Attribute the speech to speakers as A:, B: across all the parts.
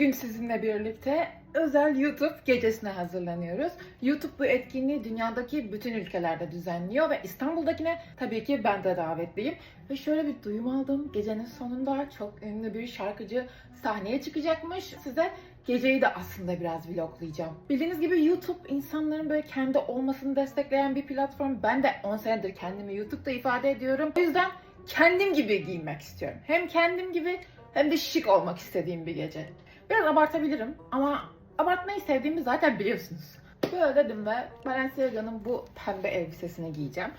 A: Bugün sizinle birlikte özel YouTube gecesine hazırlanıyoruz. YouTube bu etkinliği dünyadaki bütün ülkelerde düzenliyor ve İstanbul'dakine tabii ki ben de davetliyim. Ve şöyle bir duyum aldım. Gecenin sonunda çok ünlü bir şarkıcı sahneye çıkacakmış. Size geceyi de aslında biraz vloglayacağım. Bildiğiniz gibi YouTube insanların böyle kendi olmasını destekleyen bir platform. Ben de 10 senedir kendimi YouTube'da ifade ediyorum. O yüzden kendim gibi giyinmek istiyorum. Hem kendim gibi hem de şık olmak istediğim bir gece. Biraz abartabilirim ama abartmayı sevdiğimi zaten biliyorsunuz. Böyle dedim ve Balenciaga'nın bu pembe elbisesini giyeceğim.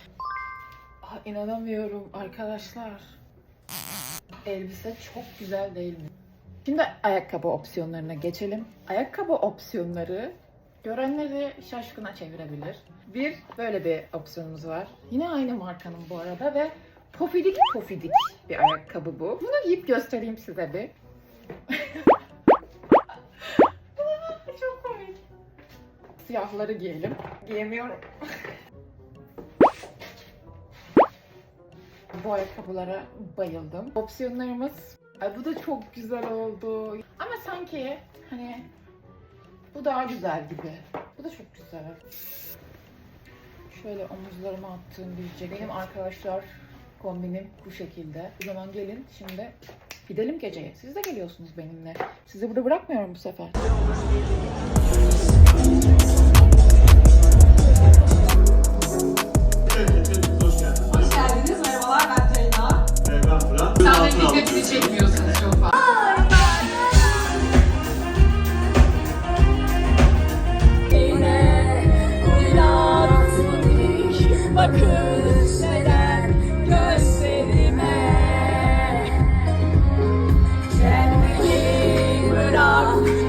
A: Ah, inanamıyorum arkadaşlar. Elbise çok güzel değil mi? Şimdi ayakkabı opsiyonlarına geçelim. Ayakkabı opsiyonları görenleri şaşkına çevirebilir. Bir böyle bir opsiyonumuz var. Yine aynı markanın bu arada ve pofidik pofidik bir ayakkabı bu. Bunu giyip göstereyim size bir. Siyahları giyelim. Giyemiyorum. Bu ayakkabılara bayıldım. Opsiyonlarımız Ay bu da çok güzel oldu. Ama sanki hani bu daha güzel gibi. Bu da çok güzel. Şöyle omuzlarıma attığım bir ceket. Benim arkadaşlar kombinim bu şekilde. O zaman gelin şimdi gidelim geceye. Siz de geliyorsunuz benimle. Sizi burada bırakmıyorum bu sefer.
B: Uyanmadık Bakışmadan gözlerime. Kendini bırak